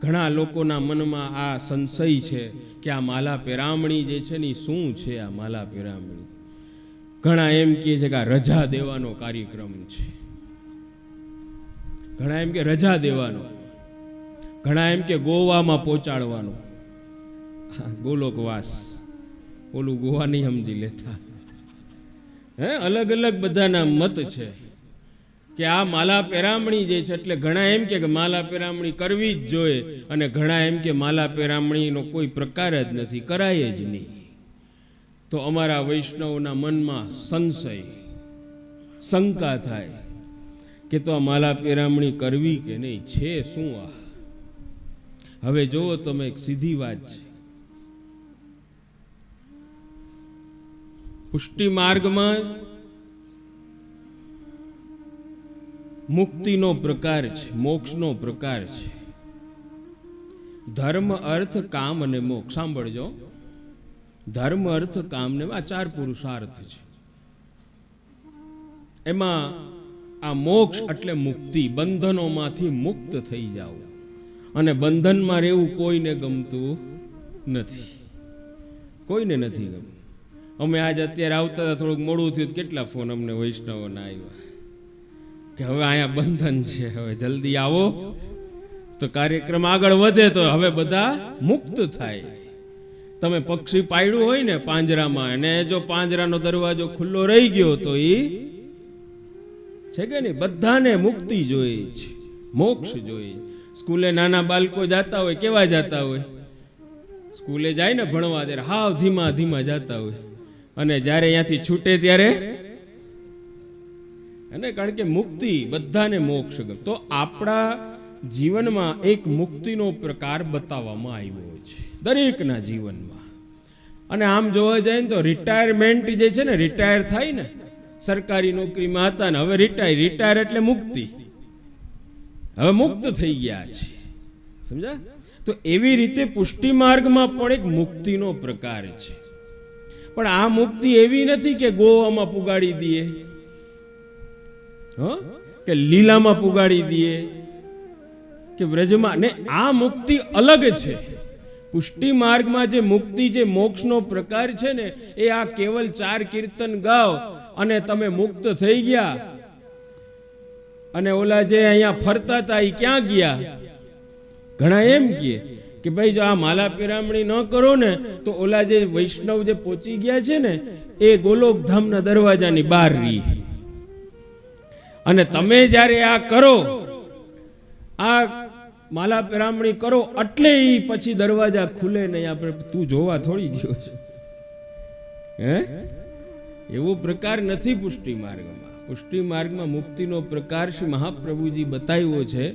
ઘણા લોકોના મનમાં આ સંશય છે કે આ માલા પેરામણી જે છે ને શું છે આ માલા પેરામણી? ઘણા એમ કહે છે કે આ રજા દેવાનો કાર્યક્રમ છે. ઘણા એમ કે રજા દેવાનો. ઘણા એમ કે ગોવામાં પહોંચાડવાનો. ગોલોકવાસ. ઓલું ગોવા નહીં સમજી લેતા. હે, અલગ અલગ બધાના મત છે. કે આ માલા પેરામણી જે છે, એટલે ઘણા એમ કે માલા પેરામણી કરવી જ જોઈએ, અને ઘણા એમ કે માલા પેરામણીનો કોઈ પ્રકાર જ નથી, કરાય જ નહીં. તો અમારા વૈષ્ણવના મનમાં સંશય, શંકા થાય કે તો આ માલા પેરામણી કરવી કે નહીં, છે શું આ? હવે જુઓ તમે એક સીધી વાત છે. પુષ્ટિ માર્ગમાં મુક્તિનો પ્રકાર છે, મોક્ષનો પ્રકાર છે. ધર્મ, અર્થ, કામ અને મોક્ષ. સાંભળજો. ધર્મ, અર્થ, કામ ને આ ચાર પુરુષાર્થ છે. એમાં આ મોક્ષ એટલે મુક્તિ, બંધનોમાંથી મુક્ત થઈ જાઓ. અને બંધનમાં રહેવું કોઈને ગમતું નથી. કોઈને નથી ગમતું. અમે આજ અત્યારે આવતા હતા, થોડુંક મોડું થયું કેટલા ફોન અમને વૈષ્ણવોના આવ્યા? કે હવે અહીંયા બંધન છે, હવે જલ્દી આવો. તો કાર્યક્રમ આગળ વધે તો હવે બધા મુક્ત થાય. તમે પક્ષી પાડ્યું હોય ને પાંજરામાં, અને જો પાંજરાનો દરવાજો ખુલ્લો રહી ગયો તો એ છે કે નહીં? બધાને મુક્તિ જોઈએ છે મોક્ષ જોઈએ સ્કૂલે નાના બાળકો જાતા હોય, કેવા જાતા હોય? સ્કૂલે જાય ને ભણવા ત્યારે, હાવ ધીમા ધીમા જાતા હોય. અને જ્યારે અહીંયાથી છૂટે ત્યારે? અને કારણ કે મુક્તિ બધાને મોક્ષ તો આપણા જીવનમાં એક મુક્તિનો પ્રકાર બતાવવામાં આવ્યો છે, દરેકના જીવનમાં. અને આમ જોવા જાય ને તો રિટાયરમેન્ટ જે છે ને રિટાયર થાય ને, સરકારી નોકરીમાં હતા ને, હવે રિટાયર રિટાયર એટલે મુક્તિ. હવે મુક્ત થઈ ગયા છે. સમજા તો એવી રીતે પુષ્ટિ માર્ગમાં પણ એક મુક્તિનો પ્રકાર છે. પણ આ મુક્તિ એવી નથી કે ગોવામાં પુગાડી દઈએ. હ? કે લીલામાં પુગાડી દઈએ. કે વ્રજમાં ને આ મુક્તિ અલગ છે. પુષ્ટિ માર્ગમાં જે મુક્તિ, જે મોક્ષનો પ્રકાર છે ને, એ આ કેવલ ચાર કીર્તન ગાઓ અને તમે મુક્ત થઈ ગયા. અને ઓલા જે અહીંયા ફરતા હતા એ ક્યાં ગયા? ઘણા એમ કહે કે ભાઈ જો આ માલા પિરામણી ન કરો ને, તો ઓલા જે વૈષ્ણવ જે પહોંચી ગયા છે ને, એ ગોલોકધામના દરવાજાની બહાર રહી. અને તમે જ્યારે આ કરો, આ માલા પિરામણી કરો, એટલે પછી દરવાજા ખુલે નહીં આપણે તું જોવા થોડી ગયો છે. હે? એવો પ્રકાર નથી પુષ્ટિ માર્ગમાં. પુષ્ટિ માર્ગમાં મુક્તિનો પ્રકાર શ્રી મહાપ્રભુજી બતાવ્યો છે.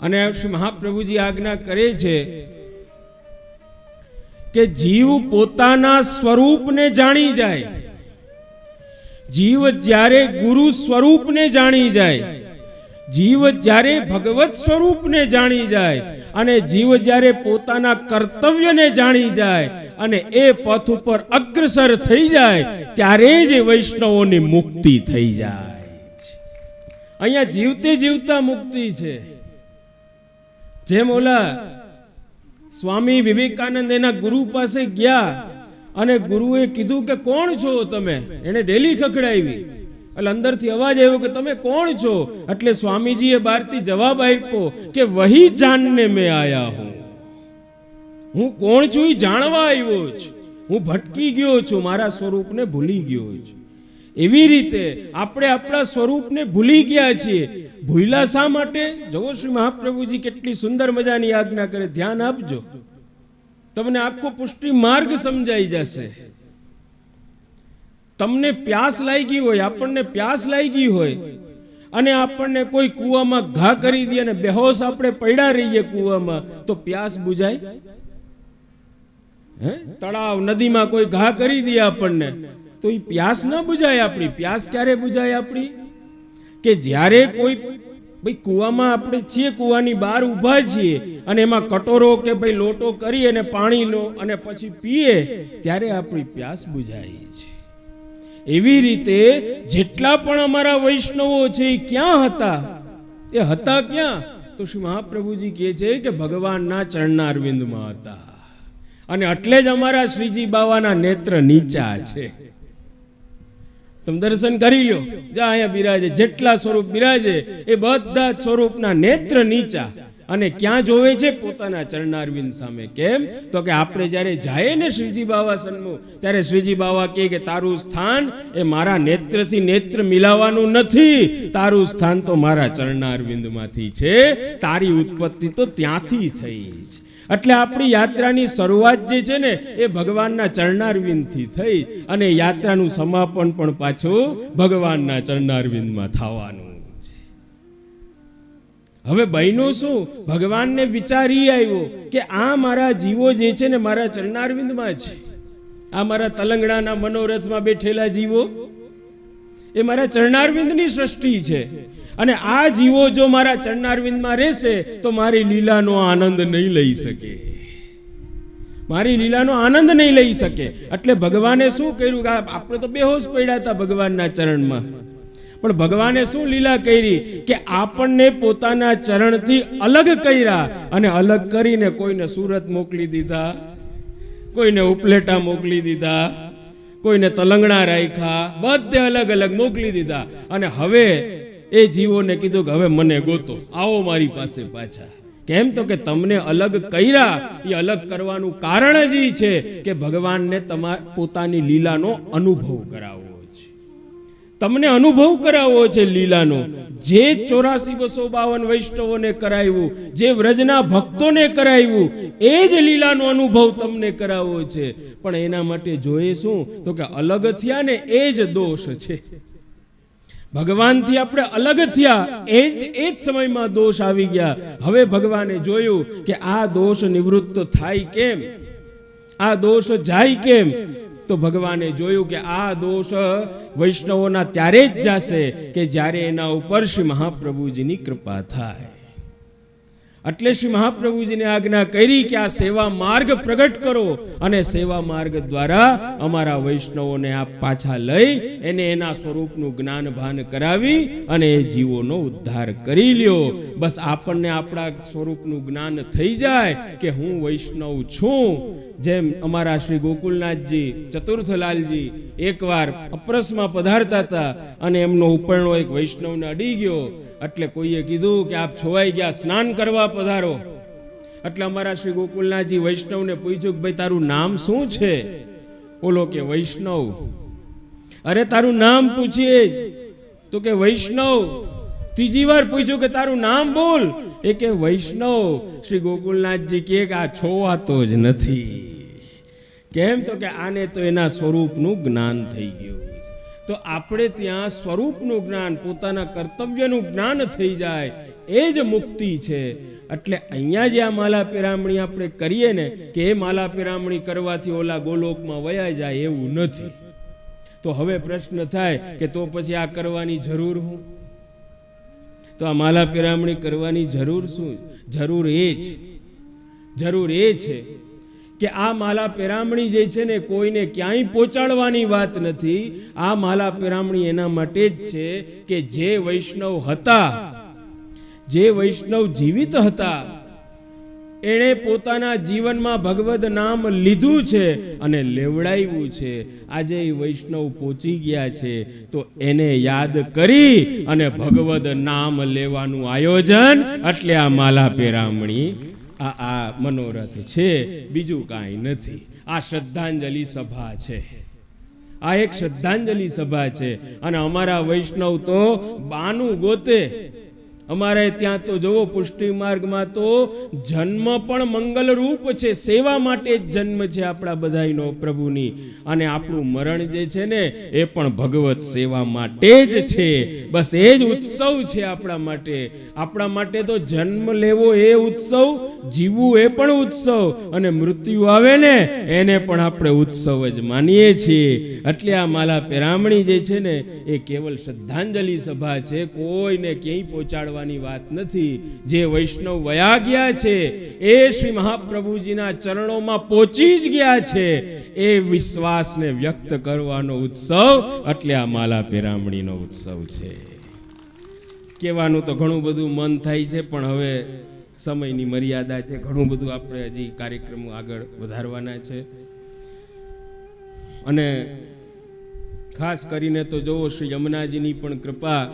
અને શ્રી મહાપ્રભુજી આજ્ઞા કરે છે કે જીવ પોતાના સ્વરૂપને જાણી જાય. જીવ જ્યારે ગુરુ સ્વરૂપને જાણી જાય. જીવ જ્યારે ભગવત સ્વરૂપને જાણી જાય અને જીવ જ્યારે પોતાના કર્તવ્યને જાણી જાય અને એ પથ ઉપર અગ્રસર થઈ જાય, ત્યારે જ વૈષ્ણવોની મુક્તિ થઈ જાય અહીંયા જીવતે જીવતા મુક્તિ છે. જેમ ઓલા સ્વામી વિવેકાનંદ એના ગુરુ પાસે ગયા અને ગુરુએ કીધું કે, કોણ છો તમે? એને ડેલી ખખડાવી. એટલે અંદરથી અવાજ આવ્યો કે, તમે કોણ છો? એટલે સ્વામીજીએ બહારથી જવાબ આપ્યો કે, વહી જાનને મેં આયા હું. હું કોણ છું એ જાણવા આવ્યો છું હું ભટકી ગયો છું, મારા સ્વરૂપને ભૂલી ગયો છું. એવી રીતે આપણે આપણા સ્વરૂપને ભૂલી ગયા છીએ. ભૂલા શા માટે? જવો શ્રી મહાપ્રભુજી કેટલી સુંદર મજાની આજ્ઞા કરે. ધ્યાન આપજો. તમને આખો પુષ્ટિ માર્ગ સમજાઈ જશે. તમને પ્યાસ લાગી હોય, આપણને પ્યાસ લાગી હોય, અને આપણને કોઈ કૂવામાં ઘા કરી દે અને બેહોશ આપણે પડ્યા રહીએ કૂવામાં, તો પ્યાસ બુજાય? હે? તળાવ, નદીમાં કોઈ ઘા કરી દે આપણને, તો એ પ્યાસ ન બુજાય આપણી. પ્યાસ ક્યારે બુજાય આપણી? કે જ્યારે કોઈ, ભાઈ કૂવામાં આપણે છીએ, કૂવાની બહાર ઊભા છીએ અને એમાં કટોરો કે ભાઈ લોટો કરી અને પાણી લો અને પછી પીએ, ત્યારે આપણી પ્યાસ બુજાય છે. એવી રીતે જેટલા પણ અમારા વૈષ્ણવો છે એ ક્યાં હતા? એ હતા ક્યાં? તો શ્રી મહાપ્રભુજી કહે છે કે ભગવાનના ચરણના અરવિંદમાં હતા. અને એટલે જ અમારા શ્રીજી બાવાના નેત્ર નીચા છે. તમે દર્શન કરી લો અહીંયા બિરાજે જેટલા સ્વરૂપ બિરાજે એ બધા જ સ્વરૂપના નેત્ર નીચા અને ક્યાં જોવે છે પોતાના ચરણારવિંદ સામે કેમ તો કે આપણે જ્યારે જાય ને શ્રીજી બાવા સન્મુખ ત્યારે શ્રીજી બાવા કહે કે તારું સ્થાન એ મારા નેત્રથી નેત્ર મિલાવવાનું નથી તારું સ્થાન તો મારા ચરણારવિંદમાંથી છે તારી ઉત્પત્તિ તો ત્યાંથી થઈ છે એટલે આપણી યાત્રાની શરૂઆત જે છે ને, એ ભગવાનના ચરણારવિંદથી થઈ અને યાત્રાનું સમાપન પણ પાછું ભગવાનના ચરણારવિંદમાં થવાનું હવે બહેનો શું, ભગવાનને વિચારી આવ્યો કે આ મારા જીવો જે છે ને, મારા ચરણારવિંદમાં છે. આ મારા તલંગણાના મનોરથમાં બેઠેલા જીવો એ મારા ચરણારવિંદની સૃષ્ટિ છે. અને આ જીવો જો મારા ચરણારવિંદમાં રહેશે, તો મારી લીલાનો આનંદ નહીં લઈ શકે. મારી લીલાનો આનંદ નહીં લઈ શકે. એટલે ભગવાને શું કર્યું? કે આપણે તો બેહોશ પડ્યા હતા ભગવાનના ચરણમાં. પણ ભગવાને શું લીલા કરી? કે આપણને પોતાના ચરણથી અલગ કર્યા અને અલગ કરીને કોઈને સુરત મોકલી દીધા, કોઈને ઉપલેટા મોકલી દીધા કોઈને તલંગણા રાખ્યા, બધે અલગ અલગ મોકલી દીધા. અને હવે એ જીવોને કીધું કે હવે મને ગોતો. આવો મારી પાસે પાછા. કેમ તો કે તમને અલગ કર્યા. એ અલગ કરવાનું કારણ જ એ છે કે ભગવાનને તમા, પોતાની લીલાનો અનુભવ કરાવવો છે તમને અનુભવ કરાવવો છે લીલાનો. જે ચોરાસી બસો બાવન વૈષ્ણવોને કરાવ્યું, જે વ્રજના ભક્તોને કરાવ્યું, એ જ લીલાનો અનુભવ તમને કરાવવો છે. પણ એના માટે જોઈએ શું? તો કે અલગ થયા ને એ જ દોષ છે. ભગવાનથી આપણે અલગ થયા, એ જ એ જ સમયમાં દોષ આવી ગયા. હવે ભગવાને જોયું કે આ દોષ નિવૃત્ત થાય કેમ? આ દોષ જાય કેમ? તો ભગવાને જોયું કે આ દોષ વૈષ્ણવોના ત્યારે જ જશે કે જ્યારે એના ઉપર શ્રી મહાપ્રભુજીની કૃપા થાય. એટલે શ્રી મહાપ્રભુજીને આજ્ઞા કરી કે આ સેવા માર્ગ પ્રગટ કરો અને સેવા માર્ગ દ્વારા અમારા વૈષ્ણવોને આપ પાછા લઈ એને એના સ્વરૂપનું જ્ઞાન ભાન કરાવી અને એ જીવોનો ઉદ્ધાર કરી લ્યો. બસ આપણને આપણા સ્વરૂપનું જ્ઞાન થઈ જાય કે હું વૈષ્ણવ છું. જેમ અમારા શ્રી ગોકુલનાથજી, ચતુર્થલાલજી એકવાર અપ્રસમાં પધારતા હતા અને એમનો ઉપરણો એક વૈષ્ણવને અડી ગયો. એટલે કોઈએ કીધું કે આપ છોવાઈ ગયા, સ્નાન કરવા પધારો. એટલે અમારા શ્રી ગોકુલનાથજી વૈષ્ણવને પૂછ્યું કે ભાઈ, તારું નામ શું છે? બોલો કે વૈષ્ણવ. અરે, તારું નામ પૂછીએ. તો કે વૈષ્ણવ. ત્રીજી વાર પૂછ્યું કે તારું નામ બોલ. એ કે વૈષ્ણવ, શ્રી ગોકુલનાથજી કે આ છોવાતો જ નથી. કેમ તો કે આને તો એના સ્વરૂપનું જ્ઞાન થઈ ગયું. તો આપણે ત્યાં સ્વરૂપનું જ્ઞાન, પોતાના કર્તવ્યનું જ્ઞાન થઈ જાય, એ જ મુક્તિ છે. એટલે અહીંયા જે આ માલા પેરામણી આપણે કરીએ ને, કે એ માલા પેરામણી કરવાથી ઓલા ગોલોકમાં વયા જાય એવું નથી. તો હવે પ્રશ્ન થાય કે તો પછી આ કરવાની જરૂર હું? તો આ માલા પેરામણી કરવાની જરૂર શું? જરૂર એ જ. જરૂર એ છે કે આ માલા પેરામણી જે છે ને કોઈને ક્યાંય પહોંચાડવાની વાત નથી. આ માલા પેરામણી એના માટે જ છે કે જે વૈષ્ણવ હતા, જે વૈષ્ણવ જીવિત હતા એણે પોતાના જીવનમાં ભગવદ નામ લીધું છે અને લેવડાવ્યું છે. આજે એ વૈષ્ણવ પહોંચી ગયા છે. તો એને યાદ કરી અને ભગવદ નામ લેવાનું આયોજન, એટલે આ માલા પેરામણી, આ આ મનોરથ છે. બીજું કાંઈ નથી. આ શ્રદ્ધાંજલિ સભા છે. આ એક શ્રદ્ધાંજલિ સભા છે. અને અમારા વૈષ્ણવ તો બાનું ગોતે. અમારે ત્યાં તો જુઓ, પુષ્ટિ માર્ગમાં તો જન્મ પણ મંગલ રૂપ છે, સેવા માટે જ જન્મ છે આપણા બધાનો પ્રભુની. અને આપણું મરણ જે છે ને, એ પણ ભગવત સેવા માટે જ છે. બસ એ જ ઉત્સવ છે આપણા માટે. આપણા માટે તો જન્મ લેવો એ ઉત્સવ, જીવવું એ પણ ઉત્સવ, અને મૃત્યુ આવે ને, એને પણ આપણે ઉત્સવ જ માનીએ છીએ. એટલે આ માલા પેરામણી જે છે ને, એ કેવલ શ્રદ્ધાંજલિ સભા છે, કોઈને ક્યાંય પહોંચાડવા બિગાડવાની વાત નથી. જે વૈષ્ણવ વયા ગયા છે, એ શ્રી મહાપ્રભુજીના ચરણોમાં પહોંચી જ ગયા છે, એ વિશ્વાસને વ્યક્ત કરવાનો ઉત્સવ એટલે આ માલા પેરામણીનો ઉત્સવ છે. કહેવાનું તો ઘણું બધું મન થાય છે, પણ હવે સમયની મર્યાદા છે. ઘણું બધું આપણે હજી કાર્યક્રમો આગળ વધારવાના છે. અને ખાસ કરીને તો જુઓ શ્રી યમુનાજીની પણ કૃપા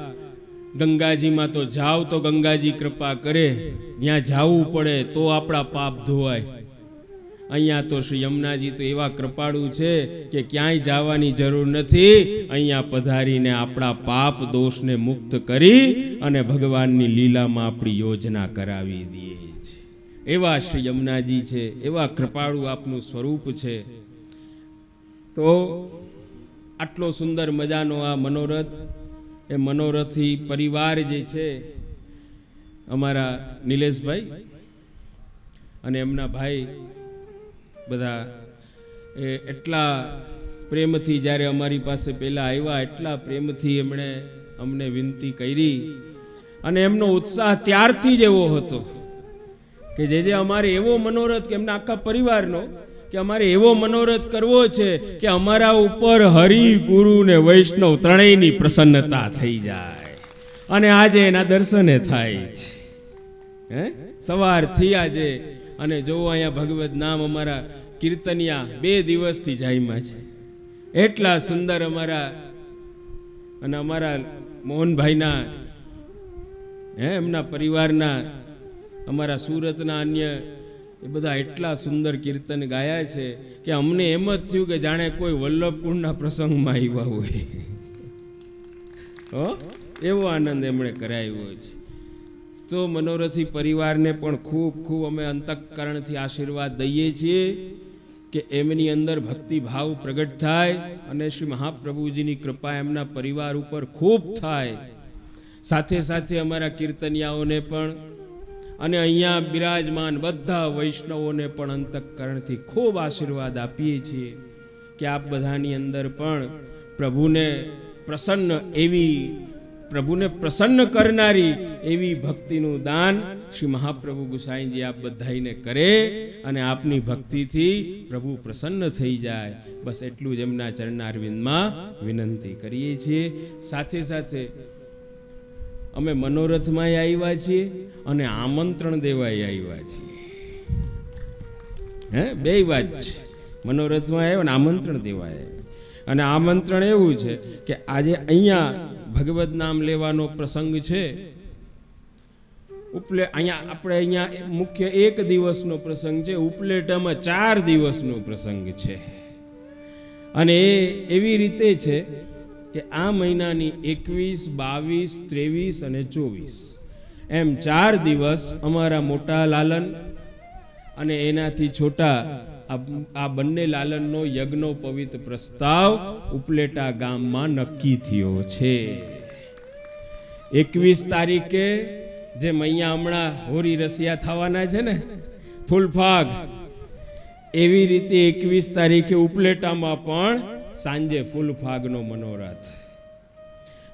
ગંગાજીમાં તો જાવ તો ગંગાજી કૃપા કરે. ત્યાં જાવું પડે તો આપણા પાપ ધોવાય. અહીંયા તો શ્રી યમુનાજી તો એવા કૃપાળુ છે કે ક્યાંય જવાની જરૂર નથી. અહીંયા પધારીને આપણા પાપ દોષને મુક્ત કરી અને ભગવાનની લીલામાં આપણી યોજના કરાવી દે છે એવા શ્રી યમુનાજી છે, એવા કૃપાળુ આપનું સ્વરૂપ છે. તો આટલો સુંદર મજાનો આ મનોરથ એ મનોરથી પરિવાર જે છે, અમારા નિલેશભાઈ અને એમના ભાઈ બધા, એ એટલા પ્રેમથી જ્યારે અમારી પાસે પહેલાં આવ્યા, એટલા પ્રેમથી એમણે અમને વિનંતી કરી અને એમનો ઉત્સાહ ત્યારથી જ એવો હતો કે જે જે અમારે એવો મનોરથ કે એમના આખા પરિવારનો કે અમારે એવો મનોરથ કરવો છે કે અમારા ઉપર હરિ ગુરુ ને વૈષ્ણવ ત્રણેયની પ્રસન્નતા થઈ જાય. અને આજે એના દર્શને થાય છે હે? સવારથી આજે અને જોવો અહીંયા ભગવત નામ અમારા કીર્તનિયા બે દિવસથી જાયમાં છે. એટલા સુંદર અમારા અને અમારા મોહનભાઈના, હે, એમના પરિવારના, અમારા સુરતના અન્ય એ બધા એટલા સુંદર કીર્તન ગાયા છે કે અમને એમ જ થયું કે જાણે કોઈ વલ્લભકુંડના પ્રસંગમાં આવ્યા હોય. હો? એવો આનંદ એમણે કરાવ્યો છે. તો મનોરથી પરિવારને પણ ખૂબ ખૂબ અમે અંતઃકરણથી આશીર્વાદ દઈએ છીએ કે એમની અંદર ભક્તિ ભાવ પ્રગટ થાય અને શ્રી મહાપ્રભુજીની કૃપા એમના પરિવાર ઉપર ખૂબ થાય. સાથે સાથે અમારા કીર્તનિયાઓને પણ અને અહીંયા બિરાજમાન બધા વૈષ્ણવોને પણ અંતઃકરણથી ખૂબ આશીર્વાદ આપીએ છીએ કે આપ બધાની અંદર પણ પ્રભુને પ્રસન્ન એવી, પ્રભુને પ્રસન્ન કરનારી એવી ભક્તિનું દાન શ્રી મહાપ્રભુ ગુસાઈજી આપ બધાઈને કરે અને આપની ભક્તિથી પ્રભુ પ્રસન્ન થઈ જાય. બસ એટલું જ એમના ચરણારવિંદમાં વિનંતી કરીએ છીએ. સાથે સાથે અમે મનોરથમાં આવ્યા છીએ અને આમંત્રણ દેવાય આવ્યા છીએ. હે, બે વાત છે. મનોરથમાં આવ્યો ને આમંત્રણ દેવાય અને આમંત્રણ એવું છે કે આજે અહીંયા ભગવત નામ લેવાનો પ્રસંગ છે. ઉપલે અહીંયા આપણે અહીંયા મુખ્ય એક દિવસનો પ્રસંગ છે, ઉપલેટામાં ચાર દિવસનો પ્રસંગ છે. અને એ એવી રીતે છે કે આ મહિનાની એકવીસ, બાવીસ, ત્રેવીસ અને ચોવીસ. એમ ચાર દિવસ અમારા મોટા લાલન અને એનાથી છોટા આ- બંને લાલનનો યજ્ઞો પવિત્ર પ્રસ્તાવ ઉપલેટા ગામમાં નક્કી થયો છે. એકવીસ તારીખે જે મૈયા હમણાં હોરી રસિયા થવાના છે ને, ફૂલફાગ, એવી રીતે એકવીસ તારીખે ઉપલેટામાં પણ સાંજે ફૂલફાગનો મનોરથ.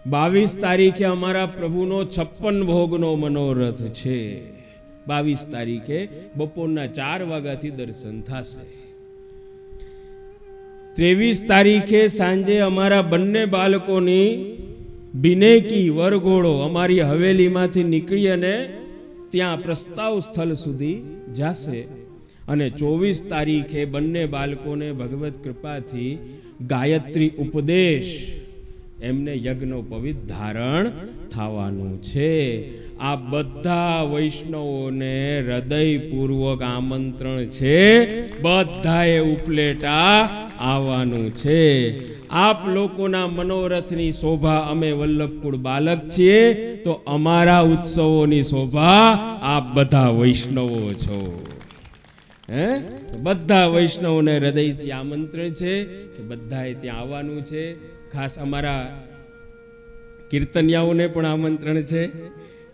બાવીસ તારીખે અમારા પ્રભુનો છપ્પન ભોગનો મનોરથ છે. બાવીસ તારીખે બપોરના ચાર વાગ્યાથી દર્શન થશે. ત્રેવીસ તારીખે સાંજે અમારા બંને બાળકોની બિનેકી વરઘોડો અમારી હવેલીમાંથી નીકળી અને ત્યાં પ્રસ્તાવ સ્થળ સુધી જશે. અને ચોવીસ તારીખે બંને બાળકોને ભગવત કૃપાથી ગાયત્રી ઉપદેશ. એમને યજ્ઞ પવિત્ર ધારણ થવાનું છે. આ બધા વૈષ્ણવોને હૃદયપૂર્વક આમંત્રણ છે. બધાએ ઉપલેટા આવવાનું છે. આપ લોકોના મનોરથની શોભા, અમે વલ્લભકુળ બાલક છીએ, તો અમારા ઉત્સવોની શોભા આપ બધા વૈષ્ણવો છો. હે? બધા વૈષ્ણવોને હૃદયથી આમંત્રણ છે કે બધાએ ત્યાં આવવાનું છે. ખાસ અમારા કીર્તનિયાઓને પણ આમંત્રણ છે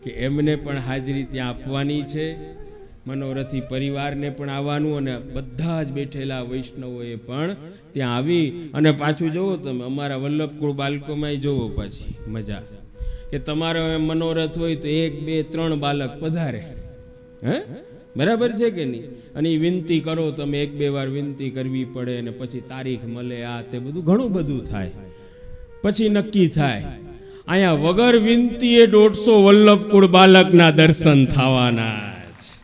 કે એમને પણ હાજરી ત્યાં આપવાની છે. મનોરથી પરિવારને પણ આવવાનું અને બધા જ બેઠેલા વૈષ્ણવોએ પણ ત્યાં આવી. અને પાછું જુઓ તમે, અમારા વલ્લભકુળ બાળકોમાં જોવો પાછી, મજા. કે તમારો મનોરથ હોય તો એક, બે, ત્રણ બાલક પધારે. હે? બરાબર છે કે નહીં? અને એ વિનંતી કરો, તમે એક બે વાર વિનંતી કરવી પડે અને પછી તારીખ મળે આ તે બધું, ઘણું બધું થાય. પછી નક્કી થાય. અહીંયા વગર વિનંતીએ દોઢસો વલ્લભ કુળ બાલકના દર્શન થવાના છે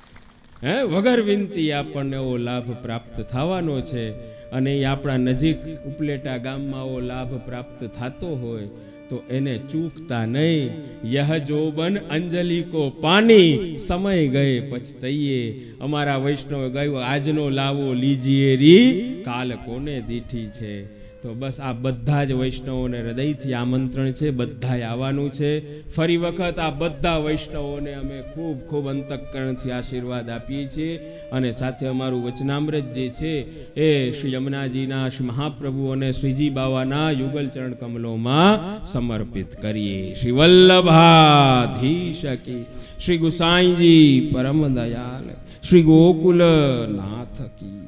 હે, વગર વિનંતી આપણને એવો લાભ પ્રાપ્ત થવાનો છે. અને એ આપણા નજીક ઉપલેટા ગામમાં એવો લાભ પ્રાપ્ત થતો હોય તો એને ચૂકતા નહીં. યહ જોબન અંજલિ કો પાની સમય ગયે પછતઈએ અમારા વૈષ્ણવ ગયું, આજનો લાવો લીજીએ રી. કાલ કોને દીઠી છે? તો બસ આ બધા જ વૈષ્ણવોને હૃદયથી આમંત્રણ છે, બધાએ આવવાનું છે. ફરી વખત આ બધા વૈષ્ણવોને અમે ખૂબ ખૂબ અંતઃકરણથી આશીર્વાદ આપીએ છીએ અને સાથે અમારું વચનામૃત જે છે એ શ્રી યમુનાજીના શ્રી મહાપ્રભુ અને શ્રીજી બાવાના યુગલ ચરણ કમલોમાં સમર્પિત કરીએ. શ્રી વલ્લભાધીશ કી શ્રી ગુસાઈજી પરમ દયાલ શ્રી ગોકુલ નાથ કી